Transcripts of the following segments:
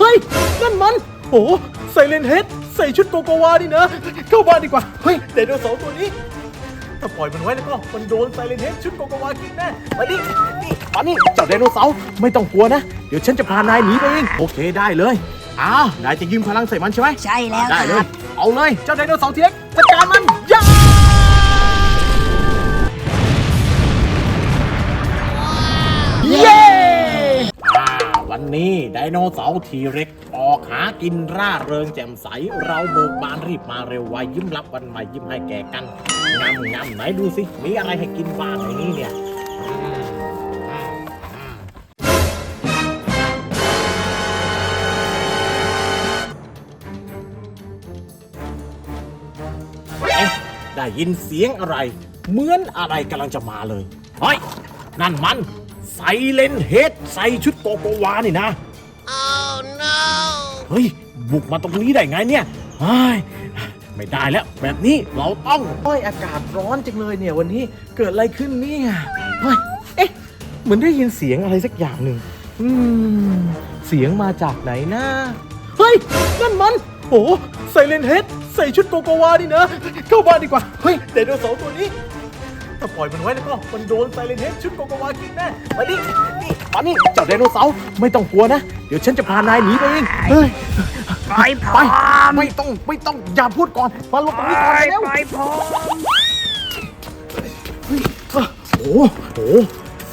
เฮ้ย นั่นมัน โอ้ไซเลนเฮดใส่ชุดโกโกวาดินะ เข้าบ้านดีกว่า เฮ้ยไดโนเสาร์ตัวนี้ ถ้าปล่อยมันไว้แล้วก็มันโดนไซเลนเฮดชุดโกโกวากินแน่ มานี่นี่มานี่เจ้าไดโนเสาร์ไม่ต้องกลัวนะ เดี๋ยวฉันจะพานายหนีไปเอง โอเคได้เลยอ้าวนายจะยืมพลังใส่มันใช่ไหมใช่แล้วได้คเลรัย บ เอาเลย เจ้าไดโนเสาร์เทียกจัดการมัน นี้ไดโนเสาร์ทีเร็กออกหากินร่าเริงแจ่มใส เราเบิกบานรีบมาเร็วไวยิ้มรับวันใหม่ยิ้มให้แก่กันงามงามไหนดูสิ มีอะไรให้กินบ้างในนี้เนี่ยเอ๊ะได้ยินเสียงอะไร เหมือนอะไรกำลังจะมาเลยเฮ้ยนั่นมัน ซเลนเฮดใส่ชุดโกโกวานี่นะ oh no เฮ้ย บุกมาตรงนี้ได้ไงเนี่ยเฮ้ยไม่ได้แล้ว แบบนี้เราต้องโอ้ยอากาศร้อนจังเลยเนี่ยวันนี้เกิดอะไรขึ้นเนี่ยเฮ้ยเอ๊ะเหมือนได้ยินเสียงอะไรสักอย่างหนึ่งอืมเสียงมาจากไหนนะเฮ้ยนั่นมันโอ้ไซเลนเฮดใส่ชุดโกโกวาดินะเข้าบ้านดีกว่าเฮ้ยไดโนเสาร์ตัวนี้ ถ้าปล่อยมันไว้แล้วก็มันโดนไซเลนเฮดชุดโกโกวากินแน่มานี่นี่มานี่เจ้าไดโนเสาร์ไม่ต้องกลัวนะ เดี๋ยวฉันจะพานายหนีไปเองเฮ้ยปล่อยผไปมไม่ต้องไม่ต้องอย่าพูดก่อนมาลงตรงนี้ก่อนเร็วปล่อยผมโอ้โห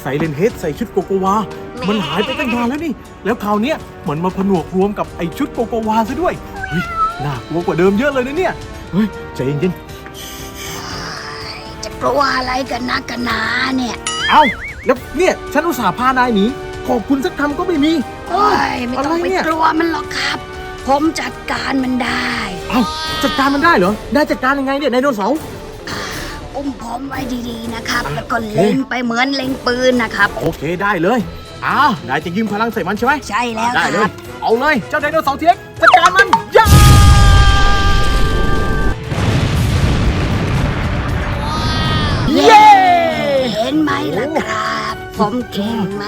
ไซเลนเฮดใส่ชุดโกโกวา มันหายไปตั้งนานแล้วนี่ แล้วคราวเนี้ยเหมือนมาผนวกรวมกับไอชุดโกโกวาซะด้วย เฮ้ย น่ากลัวกว่าเดิมเยอะเลยนะเนี่ย เฮ้ย ใจเย็นจะ กลัวอะไรกันนะกันนาเนี่ยๆเอ้าแล้วเนี่ยฉันอุตส่าห์พานายหนีขอบคุณสักคำก็ไม่มีโอ้ยไม่ต้องอะไรไปเนี่ยกลัวมันหรอกครับ ผมจัดการมันได้ เอ้าจัดการมันได้เหรอได้จัดการยังไงเนี่ยไดโนเสาร์อุ้มผมไว้ดีๆนะครับ แล้วก็เล็งไปเหมือนเล็งปืนนะครับ โอเคได้เลยอ้าวนายจะยืมพลังใส่มันใช่ไหมใช่แล้วได้คเลรัยบเอาเลยเจ้าไดโนเสาร์เทียกจัดการมัน ผมเก่งไหม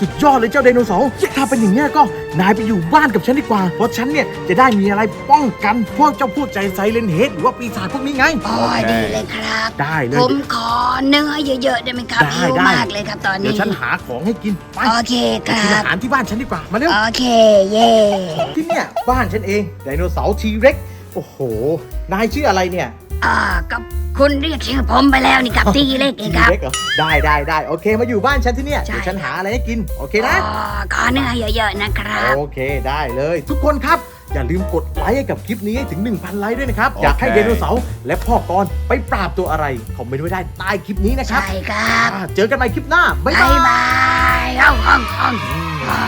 สุดยอดเลยเจ้าไดโนเสาร์ ถ้าเป็นอย่างนี้ยก็นายไปอยู่บ้านกับฉันดีกว่า เพราะฉันเนี่ยจะได้มีอะไรป้องกันพวกเจ้าพวกใจไซเลนเฮดหรือว่าปีศาจพวกนี้ไง โอ้ยดีเลยครับ ได้เลยผมขอเนื้อเยอะๆได้ไหมครับได้หิวได้ มากเลยครับตอนเดี๋ยนี้ วฉันหาของให้กิน ไปโอเคคกินรัอาบ หารที่บ้านฉันดีกว่า มาเร็ว โอเค เย่ที่เนี่ยบ้านฉันเองไดโนเสาร์ทีเร็ก โอ้โห นายชื่ออะไรเนี่ย อ่ากับ คุณเรียกชื่อผมไปแล้วนี่ครับที่เล็กเองครับเร็กเหรอได้ได้ได้โอเค มาอยู่บ้านฉันที่เนี่ยใช่ เดี๋ยวฉันหาอะไรให้กิน โอเคนะ อ๋อขอเนื้อเยอะๆนะครับ โอเคได้เลย ทุกคนครับ อย่าลืมกดไลค์ให้กับคลิปนี้ให้ถึง 1,000 ไลค์ด้วยนะครับโอเคอยากให้ไดโนเสาร์และพ่อกรไปปราบตัวอะไร คอมเมนต์ไว้ได้ใต้คลิปนี้นะครับใช่ครับอ่าเจอกันใหม่คลิปหน้า บ๊ายบาบายยบายเอ้าห้องห้อง อืมอ่า